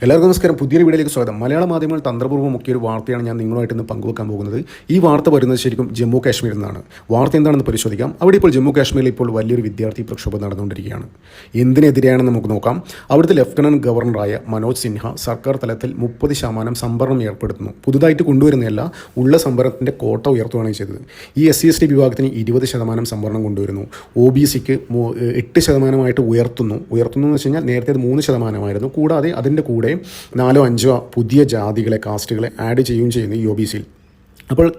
എല്ലാവർക്കും നമസ്കാരം. പുതിയൊരു വീഡിയോയിലേക്ക് സ്വാഗതം. മലയാള മാധ്യമങ്ങൾ തന്ത്രപൂർവം മുക്കിയ ഒരു വാർത്തയാണ് ഞാൻ നിങ്ങളുമായിട്ട് ഇന്ന് പങ്കുവെക്കാൻ പോകുന്നത്. ഈ വാർത്ത വരുന്നത് ശരിക്കും ജമ്മു കാശ്മീരിൽ നിന്നാണ്. വാർത്ത എന്താണെന്ന് പരിശോധിക്കാം. അവിടെ ഇപ്പോൾ ജമ്മു കാശ്മീരിൽ ഇപ്പോൾ വലിയൊരു വിദ്യാർത്ഥി പ്രക്ഷോഭം നടന്നുകൊണ്ടിരിക്കുകയാണ്. എന്തിനെതിരെയാണെന്ന് നമുക്ക് നോക്കാം. അവിടുത്തെ ലഫ്റ്റനന്റ് ഗവർണറായ മനോജ് സിൻഹ സർക്കാർ തലത്തിൽ മുപ്പത് ശതമാനം സംവരണം ഏർപ്പെടുത്തുന്നു. പുതുതായിട്ട് കൊണ്ടുവരുന്നതല്ല ഉള്ള സംവരണത്തിന്റെ കോട്ട ഉയർത്തുകയാണ് ചെയ്തത്. ഈ എസ് സി എസ് ടി വിഭാഗത്തിന് ഇരുപത് ശതമാനം സംവരണം കൊണ്ടുവരുന്നു. ഒ ബി സിക്ക് എട്ട് ശതമാനമായിട്ട് ഉയർത്തുന്നു. ഉയർത്തുന്നു എന്ന് വെച്ച് കഴിഞ്ഞാൽ നേരത്തെ അത് മൂന്ന് ശതമാനമായിരുന്നു. കൂടാതെ അതിന്റെ കൂടെ നാലോ അഞ്ചോ പുതിയ ജാതികളെ കാസ്റ്റുകളെ ആഡ് ചെയ്യുകയും ചെയ്യുന്നു ഈ ഒ ബി സിയിൽ അപ്പോൾ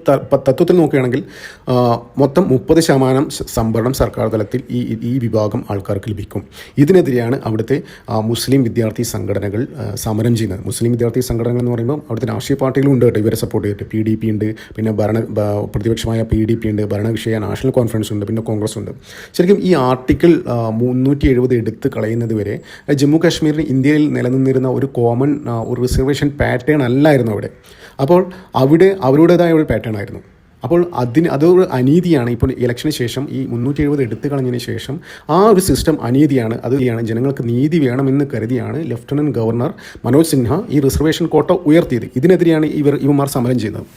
തത്വത്തിൽ നോക്കുകയാണെങ്കിൽ മൊത്തം മുപ്പത് ശതമാനം സംവരണം സർക്കാർ തലത്തിൽ ഈ ഈ- വിഭാഗം ആൾക്കാർക്ക് ലഭിക്കും. ഇതിനെതിരെയാണ് അവിടുത്തെ മുസ്ലിം വിദ്യാർത്ഥി സംഘടനകൾ സമരം ചെയ്യുന്നത്. മുസ്ലിം വിദ്യാർത്ഥി സംഘടനകൾ എന്ന് പറയുമ്പോൾ അവിടുത്തെ രാഷ്ട്രീയ പാർട്ടികളും ഉണ്ട് കേട്ടോ. ഇവരെ സപ്പോർട്ട് ചെയ്തിട്ട് പി ഡി പി ഉണ്ട് പിന്നെ ഭരണ പ്രതിപക്ഷമായ പി ഡി പി ഉണ്ട് ഭരണവിഷയ നാഷണൽ കോൺഫറൻസ് ഉണ്ട് പിന്നെ കോൺഗ്രസ് ഉണ്ട്. ശരിക്കും ഈ ആർട്ടിക്കിൾ മുന്നൂറ്റി എഴുപത് എടുത്ത് കളയുന്നത് വരെ ജമ്മു കാശ്മീരിൽ ഇന്ത്യയിൽ നിലനിന്നിരുന്ന ഒരു കോമൺ ഒരു റിസർവേഷൻ പാറ്റേൺ അല്ലായിരുന്നു അവിടെ. അപ്പോൾ അവിടെ അവരുടേതായ പാറ്റേൺ ആയിരുന്നു. അപ്പോൾ അതിന് അതൊരു അനീതിയാണ്. ഇപ്പോൾ ഇലക്ഷന് ശേഷം ഈ മുന്നൂറ്റി എഴുപത് എടുത്തു കളഞ്ഞതിന് ശേഷം ആ ഒരു സിസ്റ്റം അനീതിയാണ്. അത് ജനങ്ങൾക്ക് നീതി വേണമെന്ന് കരുതിയാണ് ലഫ്റ്റനന്റ് ഗവർണർ മനോജ് സിൻഹ ഈ റിസർവേഷൻ കോട്ട ഉയർത്തിയത്. ഇതിനെതിരെയാണ് ഇവർ ഇവന്മാർ സമരം ചെയ്യുന്നത്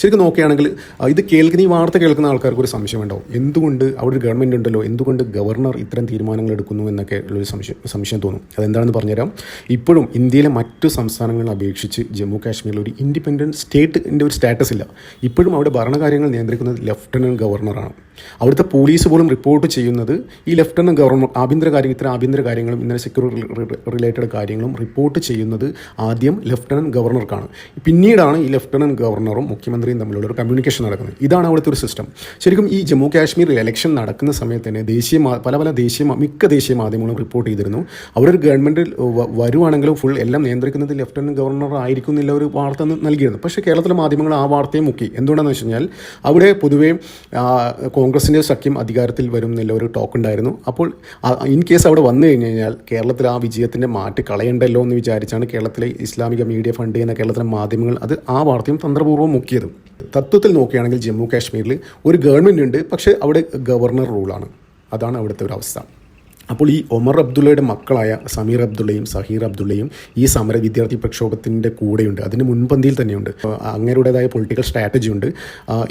ശരിക്കും നോക്കുകയാണെങ്കിൽ ഇത് കേൾക്കുന്ന ഈ വാർത്ത കേൾക്കുന്ന ആൾക്കാർക്ക് ഒരു സംശയം ഉണ്ടാവും. എന്തുകൊണ്ട് അവിടെ ഒരു ഗവൺമെന്റ് ഉണ്ടല്ലോ? എന്തുകൊണ്ട് ഗവർണർ ഇത്തരം തീരുമാനങ്ങൾ എടുക്കുന്നു എന്നൊക്കെ ഉള്ളൊരു സംശയം സംശയം തോന്നും. അതെന്താണെന്ന് പറഞ്ഞുതരാം. ഇപ്പോഴും ഇന്ത്യയിലെ മറ്റു സംസ്ഥാനങ്ങളെ അപേക്ഷിച്ച് ജമ്മു കാശ്മീരിൽ ഒരു ഇൻഡിപെൻഡന്റ് സ്റ്റേറ്റിന്റെ ഒരു സ്റ്റാറ്റസ് ഇല്ല. ഇപ്പോഴും അവിടെ ഭരണകാര്യങ്ങൾ നിയന്ത്രിക്കുന്നത് ലഫ്റ്റനന്റ് ഗവർണറാണ്. അവിടുത്തെ പോലീസ് പോലും റിപ്പോർട്ട് ചെയ്യുന്നത് ഈ ലഫ്റ്റനന്റ് ഗവർണർ ആഭ്യന്തര കാര്യങ്ങൾ ഇത്തരം ആഭ്യന്തര കാര്യങ്ങളും ഇന്നലെ സെക്യൂരിറ്റി റിലേറ്റഡ് കാര്യങ്ങളും റിപ്പോർട്ട് ചെയ്യുന്നത് ആദ്യം ലഫ്റ്റനന്റ് ഗവർണർക്കാണ് പിന്നീടാണ് ഈ ലഫ്റ്റനന്റ് ഗവർണറും മുഖ്യമന്ത്രിയും തമ്മിലുള്ള ഒരു കമ്മ്യൂണിക്കേഷൻ നടക്കുന്നത്. ഇതാണ് അവിടുത്തെ ഒരു സിസ്റ്റം ശരിക്കും ഈ ജമ്മു കാശ്മീരിൽ ഇലക്ഷൻ നടക്കുന്ന സമയത്ത് തന്നെ ദേശീയ പല പല ദേശീയ മിക്ക ദേശീയ മാധ്യമങ്ങളും റിപ്പോർട്ട് ചെയ്തിരുന്നു. അവരൊരു ഗവൺമെന്റിൽ വരുവാണെങ്കിലും ഫുൾ എല്ലാം നിയന്ത്രിക്കുന്നത് ലഫ്റ്റനന്റ് ഗവർണർ ആയിരിക്കും എന്നുള്ള ഒരു വാർത്ത നൽകിയിരുന്നു. പക്ഷേ കേരളത്തിലെ മാധ്യമങ്ങൾ ആ വാർത്തയെ മുക്കി. എന്തുകൊണ്ടാണെന്ന് വെച്ച് കഴിഞ്ഞാൽ അവിടെ പൊതുവേ കോൺഗ്രസിന്റെ സഖ്യം അധികാരത്തിൽ വരും എന്നുള്ള ഒരു ടോക്ക് ഉണ്ടായിരുന്നു. അപ്പോൾ ഇൻ കേസ് അവിടെ വന്നു കഴിഞ്ഞു കഴിഞ്ഞാൽ കേരളത്തിൽ ആ വിജയത്തിന്റെ മാറ്റി കളയണ്ടല്ലോ എന്ന് വിചാരിച്ചാണ് കേരളത്തിലെ ഇസ്ലാമിക മീഡിയ ഫണ്ട് ചെയ്യുന്ന കേരളത്തിലെ മാധ്യമങ്ങൾ അത് ആ വാർത്തയും തന്ത്രപൂർവം മുക്കിയത്. തത്വത്തിൽ നോക്കുകയാണെങ്കിൽ ജമ്മു കാശ്മീരിൽ ഒരു ഗവൺമെന്റ് ഉണ്ട് പക്ഷേ അവിടെ ഗവർണർ റൂളാണ് അതാണ് അവിടുത്തെ ഒരു അവസ്ഥ. അപ്പോൾ ഈ ഒമർ അബ്ദുള്ളയുടെ മക്കളായ സമീർ അബ്ദുള്ളയും സഹീർ അബ്ദുള്ളയും ഈ സമര വിദ്യാർത്ഥി പ്രക്ഷോഭത്തിന്റെ കൂടെയുണ്ട്. അതിന് മുൻപന്തിയിൽ തന്നെയുണ്ട്. അങ്ങേരുടേതായ പൊളിറ്റിക്കൽ സ്ട്രാറ്റജി ഉണ്ട്.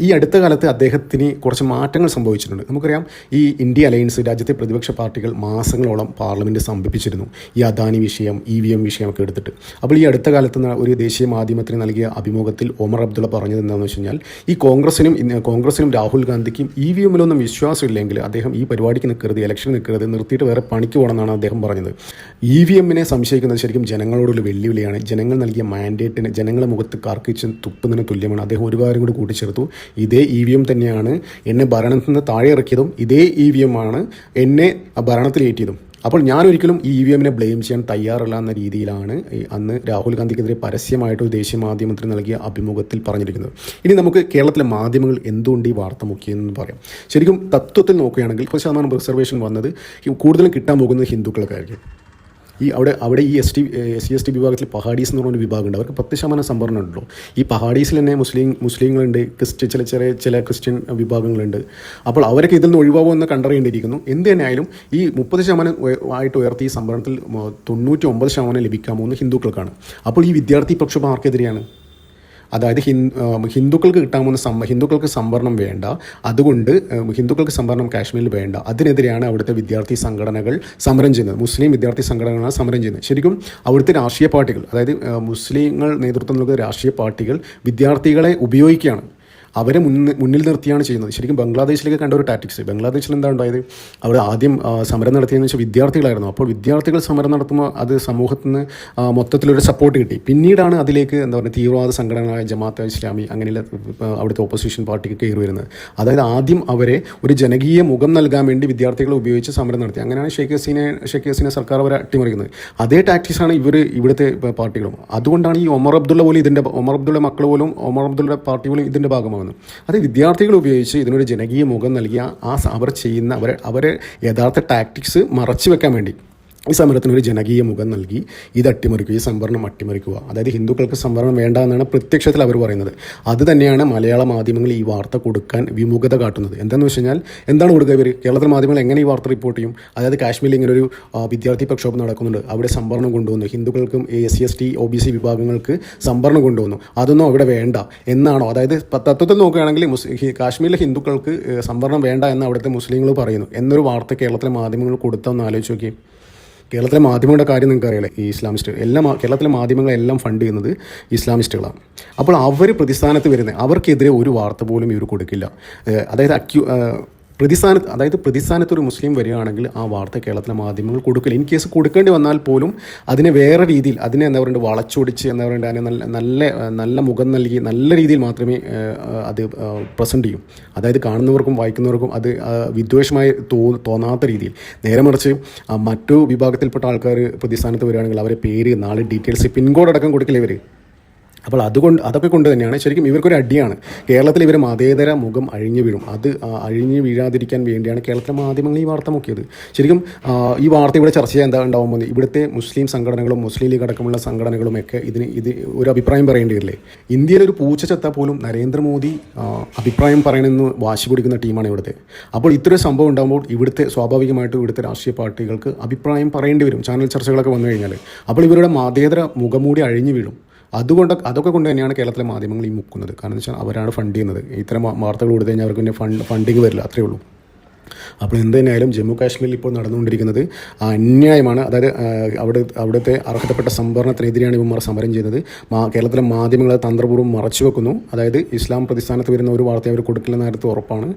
ഈ അടുത്ത കാലത്ത് അദ്ദേഹത്തിന് കുറച്ച് മാറ്റങ്ങൾ സംഭവിച്ചിട്ടുണ്ട്. നമുക്കറിയാം ഈ ഇന്ത്യ അലയൻസ് രാജ്യത്തെ പ്രതിപക്ഷ പാർട്ടികൾ മാസങ്ങളോളം പാർലമെന്റ് സമീപിച്ചിരുന്നു ഈ അദാനി വിഷയം ഇ വി എം വിഷയമൊക്കെ എടുത്തിട്ട്. അപ്പോൾ ഈ അടുത്ത കാലത്ത് ഒരു ദേശീയ മാധ്യമത്തിന് നൽകിയ അഭിമുഖത്തിൽ ഒമർ അബ്ദുള്ള പറഞ്ഞത് എന്താണെന്ന് വെച്ച് കഴിഞ്ഞാൽ ഈ കോൺഗ്രസിനും കോൺഗ്രസിനും രാഹുൽ ഗാന്ധിക്കും ഇ വി എമ്മിലൊന്നും വിശ്വാസമില്ലെങ്കിൽ അദ്ദേഹം ഈ പരിപാടിക്ക് നിൽക്കരുത് ഇലക്ഷൻ നിൽക്കരുത് നിർത്തിയിട്ട് വേറെ പണിക്ക് പോകണമെന്നാണ് അദ്ദേഹം പറഞ്ഞത്. ഇ വി എമ്മിനെ സംശയിക്കുന്നത് ശരിക്കും ജനങ്ങളോടുള്ള വെല്ലുവിളിയാണ്. ജനങ്ങൾ നൽകിയ മാൻഡേറ്റിന് ജനങ്ങളെ മുഖത്ത് കാർക്കിച്ച് തുപ്പുന്നതിന് തുല്യമാണ്. അദ്ദേഹം ഒരു കാര്യം കൂടി കൂട്ടിച്ചേർത്തു. ഇതേ ഇ വി എം തന്നെയാണ് എന്നെ ഭരണത്തിൽ നിന്ന് താഴെ ഇറക്കിയതും ഇതേ ഇ വി എം ആണ് എന്നെ ഭരണത്തിലേറ്റിയതും. അപ്പോൾ ഞാനൊരിക്കലും ഇ വി എമ്മിനെ ബ്ലെയിം ചെയ്യാൻ തയ്യാറല്ല എന്ന രീതിയിലാണ് അന്ന് രാഹുൽ ഗാന്ധിക്കെതിരെ പരസ്യമായിട്ട് ഒരു ദേശീയ മാധ്യമത്തിന് നൽകിയ അഭിമുഖത്തിൽ പറഞ്ഞിരിക്കുന്നത്. ഇനി നമുക്ക് കേരളത്തിലെ മാധ്യമങ്ങൾ എന്തുകൊണ്ട് ഈ വാർത്ത മുക്കിയെന്ന് പറയാം. ശരിക്കും തത്വത്തിൽ നോക്കുകയാണെങ്കിൽ ഇപ്പോൾ ശതമാനം റിസർവേഷൻ വന്നത് കൂടുതലും കിട്ടാൻ പോകുന്നത് ഹിന്ദുക്കൾക്കായിരിക്കും. ഈ അവിടെ അവിടെ ഈ S T S C S T വിഭാഗത്തിൽ പഹാഡീസ് എന്ന് പറഞ്ഞൊരു വിഭാഗമുണ്ട്. അവർക്ക് പത്ത് ശതമാനം സംവരണം ഉണ്ടല്ലോ ഈ പഹാഡീസിൽ തന്നെ മുസ്ലിം മുസ്ലിങ്ങളുണ്ട് ക്രിസ്ത്യ ചില ചെറിയ ചില ക്രിസ്ത്യൻ വിഭാഗങ്ങളുണ്ട്. അപ്പോൾ അവരൊക്കെ ഇതിൽ നിന്ന് ഒഴിവാകുമെന്ന് കണ്ടറിയേണ്ടിയിരിക്കുന്നു. എന്ത് തന്നെയായാലും ഈ മുപ്പത് ശതമാനം ആയിട്ട് ഉയർത്തി ഈ സംവരണത്തിൽ തൊണ്ണൂറ്റി ഒമ്പത് ശതമാനം ലഭിക്കാമോ എന്ന് ഹിന്ദുക്കൾക്കാണ്. അപ്പോൾ ഈ വിദ്യാർത്ഥി പ്രക്ഷോഭം ആർക്കെതിരെയാണ്? അതായത് ഹിന്ദുക്കൾക്ക് ഹിന്ദുക്കൾക്ക് പോകുന്ന സം ഹിന്ദുക്കൾക്ക് സംവരണം വേണ്ട. അതുകൊണ്ട് ഹിന്ദുക്കൾക്ക് സംവരണം കാശ്മീരിൽ വേണ്ട. അതിനെതിരെയാണ് അവിടുത്തെ വിദ്യാർത്ഥി സംഘടനകൾ സമരം ചെയ്യുന്നത്. മുസ്ലിം വിദ്യാർത്ഥി സംഘടനകളാണ് സമരം ചെയ്യുന്നത്. ശരിക്കും അവിടുത്തെ രാഷ്ട്രീയ പാർട്ടികൾ അതായത് മുസ്ലിങ്ങൾ നേതൃത്വം നൽകുന്ന രാഷ്ട്രീയ പാർട്ടികൾ വിദ്യാർത്ഥികളെ ഉപയോഗിക്കുകയാണ്. അവരെ മുന്നിൽ മുന്നിൽ നിർത്തിയാണ് ചെയ്യുന്നത്. ശരിക്കും ബംഗ്ലാദേശിലേക്ക് കണ്ട ഒരു ടാറ്റിക്സ് ബംഗ്ലാദേശിൽ എന്താ ഉണ്ടായത്? അവർ ആദ്യം സമരം നടത്തിയതെന്ന് വെച്ചാൽ വിദ്യാർത്ഥികളായിരുന്നു. അപ്പോൾ വിദ്യാർത്ഥികൾ സമരം നടത്തുമ്പോൾ അത് സമൂഹത്തിന് മൊത്തത്തിലൊരു സപ്പോർട്ട് കിട്ടി. പിന്നീടാണ് അതിലേക്ക് എന്താ പറയുക തീവ്രവാദ സംഘടനകളായ ജമാഅത്ത് ഇസ്ലാമി അങ്ങനെയുള്ള അവിടുത്തെ ഓപ്പോസിഷൻ പാർട്ടിക്ക് കയറി വരുന്നത്. അതായത് ആദ്യം അവരെ ഒരു ജനകീയ മുഖം നൽകാൻ വേണ്ടി വിദ്യാർത്ഥികളെ ഉപയോഗിച്ച് സമരം നടത്തി. അങ്ങനെയാണ് ഷെയ്ഖ് ഹസീനെ ഷെയ്ഖ് ഹസീനെ സർക്കാർ അവരെ അട്ടിമറിക്കുന്നത്. അതേ ടാക്ടിക്സാണ് ഇവർ ഇവിടുത്തെ പാർട്ടികളും. അതുകൊണ്ടാണ് ഈ ഒമർ അബ്ദുള്ള പോലും ഇതിന്റെ ഒമർ അബ്ദുള്ള മക്കൾ പോലും ഒമർ അബ്ദുള്ള പാർട്ടി പോലും ഇതിന്റെ ഭാഗമാകുന്നത് അത് വിദ്യാർത്ഥികൾ ഉപയോഗിച്ച് ഇതിനൊരു ജനകീയ മുഖം നൽകിയ ആ അവർ ചെയ്യുന്ന അവരെ അവരെ യഥാർത്ഥ ടാക്ടിക്സ് മറച്ചു വെക്കാൻ വേണ്ടി. ഈ സമരത്തിന് ഒരു ജനകീയ മുഖം നൽകി. ഇത് അട്ടിമറിക്കുക ഈ സംവരണം അട്ടിമറിക്കുക. അതായത് ഹിന്ദുക്കൾക്ക് സംവരണം വേണ്ട എന്നാണ് പ്രത്യക്ഷത്തിൽ അവർ പറയുന്നത്. അത് തന്നെയാണ് മലയാള മാധ്യമങ്ങൾ ഈ വാർത്ത കൊടുക്കാൻ വിമുഖത കാട്ടുന്നത്. എന്താണെന്ന് വെച്ച് കഴിഞ്ഞാൽ എന്താണ് കൊടുക്കുക ഇവർ? കേരളത്തിലെ മാധ്യമങ്ങൾ എങ്ങനെ ഈ വാർത്ത റിപ്പോർട്ട് ചെയ്യും? അതായത് കാശ്മീരിൽ ഇങ്ങനെ ഒരു വിദ്യാർത്ഥി പ്രക്ഷോഭം നടക്കുന്നുണ്ട്. അവിടെ സംവരണം കൊണ്ടുവന്നു. ഹിന്ദുക്കൾക്കും S C S T O B C വിഭാഗങ്ങൾക്ക് സംവരണം കൊണ്ടുവന്നു. അതൊന്നും അവിടെ വേണ്ട എന്നാണോ? അതായത് തത്വത്തിൽ നോക്കുകയാണെങ്കിൽ കാശ്മീരിലെ ഹിന്ദുക്കൾക്ക് സംവരണം വേണ്ട എന്ന് അവിടുത്തെ മുസ്ലിങ്ങൾ പറയുന്നു. എന്നൊരു വാർത്ത കേരളത്തിലെ മാധ്യമങ്ങൾ കൊടുത്തെന്ന് ആലോചിച്ച് നോക്കി കേരളത്തിലെ മാധ്യമങ്ങളുടെ കാര്യം നിങ്ങൾക്ക് അറിയില്ലേ ഈ ഇസ്ലാമിസ്റ്റ്. എല്ലാം കേരളത്തിലെ മാധ്യമങ്ങളെല്ലാം ഫണ്ട് ചെയ്യുന്നത് ഇസ്ലാമിസ്റ്റുകളാണ് അപ്പോൾ അവർ പ്രതിസ്ഥാനത്ത് വരുന്നത് അവർക്കെതിരെ ഒരു വാർത്ത പോലും ഇവർ കൊടുക്കില്ല. അതായത് അക്യു പ്രതിസ്ഥാനത്ത് അതായത് പ്രതിസ്ഥാനത്ത് ഒരു മുസ്ലിം വരികയാണെങ്കിൽ ആ വാർത്ത കേരളത്തിലെ മാധ്യമങ്ങൾ കൊടുക്കില്ല. ഇൻ കേസ് കൊടുക്കേണ്ടി വന്നാൽ പോലും അതിനെ വേറെ രീതിയിൽ അതിനെ എന്താ പറയുക വളച്ചൊടിച്ച് എന്താ പറയുക അതിനെ നല്ല നല്ല നല്ല മുഖം നൽകി നല്ല രീതിയിൽ മാത്രമേ അത് പ്രസന്റ് ചെയ്യും. അതായത് കാണുന്നവർക്കും വായിക്കുന്നവർക്കും അത് വിദ്വേഷമായി തോ തോന്നാത്ത രീതിയിൽ. നേരെ മറിച്ച് മറ്റു വിഭാഗത്തിൽപ്പെട്ട ആൾക്കാർ പ്രതിസ്ഥാനത്ത് വരികയാണെങ്കിൽ അവരെ പേര് നാളെ ഡീറ്റെയിൽസ് പിൻകോഡ് അടക്കം കൊടുക്കില്ല ഇവർ അപ്പോൾ അതുകൊണ്ട് അതൊക്കെ കൊണ്ട് തന്നെയാണ് ശരിക്കും ഇവർക്കൊരു അടിയാണ്. കേരളത്തിൽ ഇവർ മതേതര മുഖം അഴിഞ്ഞു വീഴും. അത് അഴിഞ്ഞു വീഴാതിരിക്കാൻ വേണ്ടിയാണ് കേരളത്തിലെ മാധ്യമങ്ങൾ ഈ വാർത്ത മുക്കിയത്. ശരിക്കും ഈ വാർത്ത ഇവിടെ ചർച്ച ചെയ്യാൻ എന്താ ഉണ്ടാവും പോകുന്നത് ഇവിടുത്തെ മുസ്ലിം സംഘടനകളും മുസ്ലിം ലീഗ് അടക്കമുള്ള സംഘടനകളും ഒക്കെ ഇതിന് ഇത് ഒരു അഭിപ്രായം പറയേണ്ടി വരില്ലേ ഇന്ത്യയിൽ ഒരു പൂച്ച ചത്താൽ പോലും നരേന്ദ്രമോദി അഭിപ്രായം പറയണമെന്ന് വാശി പിടിക്കുന്ന ടീമാണ് ഇവിടുത്തെ. അപ്പോൾ ഇത്രയും സംഭവം ഉണ്ടാകുമ്പോൾ ഇവിടുത്തെ സ്വാഭാവികമായിട്ടും ഇവിടുത്തെ രാഷ്ട്രീയ പാർട്ടികൾക്ക് അഭിപ്രായം പറയേണ്ടി വരും. ചാനൽ ചർച്ചകളൊക്കെ വന്നു കഴിഞ്ഞാൽ അപ്പോൾ ഇവരുടെ മതേതര മുഖംമൂടി അഴിഞ്ഞു വീഴും. അതുകൊണ്ട് അതൊക്കെ കൊണ്ട് തന്നെയാണ് കേരളത്തിലെ മാധ്യമങ്ങൾ ഈ മുക്കുന്നത്. കാരണം വെച്ചാൽ അവരാണ് ഫണ്ട് ചെയ്യുന്നത്. ഇത്തരം വാർത്തകൾ കൊടുത്തു കഴിഞ്ഞാൽ അവർക്ക് പിന്നെ ഫണ്ട് ഫണ്ടിങ് വരില്ല. അത്രേ ഉള്ളൂ. അപ്പോൾ എന്ത് തന്നെയായാലും ജമ്മു കാശ്മീരിൽ ഇപ്പോൾ നടന്നുകൊണ്ടിരിക്കുന്നത് അന്യായമാണ്. അതായത് അവിടെ അവിടുത്തെ അർഹതപ്പെട്ട സംവരണത്തിനെതിരെയാണ് ഇവന്മാർ സമരം ചെയ്തത് കേരളത്തിലെ മാധ്യമങ്ങൾ തന്ത്രപൂർവം മറച്ചു വെക്കുന്നു. അതായത് ഇസ്ലാം പ്രതിസ്ഥാനത്ത് വരുന്ന ഒരു വാർത്ത അവർ കൊടുക്കില്ലെന്ന കാര്യത്തിൽ ഉറപ്പാണ്.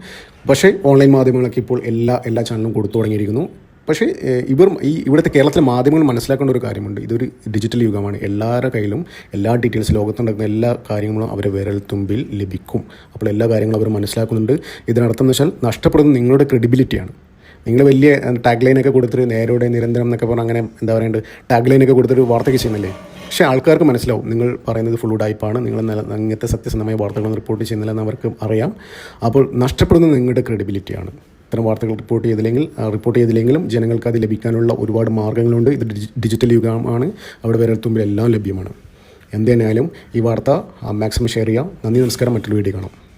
പക്ഷേ ഓൺലൈൻ മാധ്യമങ്ങളൊക്കെ ഇപ്പോൾ എല്ലാ എല്ലാ ചാനലും കൊടുത്തു തുടങ്ങിയിരിക്കുന്നു. പക്ഷേ ഇവർ ഈ ഇവിടുത്തെ കേരളത്തിലെ മാധ്യമങ്ങൾ മനസ്സിലാക്കേണ്ട ഒരു കാര്യമുണ്ട്. ഇതൊരു ഡിജിറ്റൽ യുഗമാണ്. എല്ലാവരുടെ കയ്യിലും എല്ലാ ഡീറ്റെയിൽസ് ലോകത്ത് നടക്കുന്ന എല്ലാ കാര്യങ്ങളും അവരെ വിരൽ തുമ്പിൽ ലഭിക്കും. അപ്പോൾ എല്ലാ കാര്യങ്ങളും അവർ മനസ്സിലാക്കുന്നുണ്ട്. ഇതിനർത്ഥം എന്ന് വെച്ചാൽ നഷ്ടപ്പെടുന്നത് നിങ്ങളുടെ ക്രെഡിബിലിറ്റിയാണ് നിങ്ങൾ വലിയ ടാഗ് ലൈനൊക്കെ കൊടുത്തിട്ട് നേരോടെ നിരന്തരം എന്നൊക്കെ പറഞ്ഞാൽ അങ്ങനെ എന്താ പറയുക ടാഗ് ലൈനൊക്കെ കൊടുത്തിട്ട് വാർത്തയ്ക്ക് ചെയ്യുന്നില്ലേ? പക്ഷേ ആൾക്കാർക്ക് മനസ്സിലാവും. നിങ്ങൾ പറയുന്നത് ഫുൾ ഉടായ്പാണ് നിങ്ങൾ നല്ല അങ്ങനത്തെ സത്യസന്ധമായ വാർത്തകളൊന്നും റിപ്പോർട്ട് ചെയ്യുന്നില്ലെന്ന് അവർക്ക് അറിയാം. അപ്പോൾ നഷ്ടപ്പെടുന്നത് നിങ്ങളുടെ ക്രെഡിബിലിറ്റിയാണ് ഇത്തരം വാർത്തകൾ റിപ്പോർട്ട് ചെയ്തില്ലെങ്കിൽ റിപ്പോർട്ട് ചെയ്തില്ലെങ്കിലും ജനങ്ങൾക്ക് അത് ലഭിക്കാനുള്ള ഒരുപാട് മാർഗങ്ങളുണ്ട് ഇത് ഡിജിറ്റൽ യുഗമാണ്. അവിടെ വിരൽത്തുമ്പിൽ എല്ലാം ലഭ്യമാണ്. എന്തേനായാലും ഈ വാർത്ത മാക്സിമം ഷെയർ ചെയ്യാം. നന്ദി നമസ്കാരം. മറ്റൊരു വീഡിയോ കാണാം.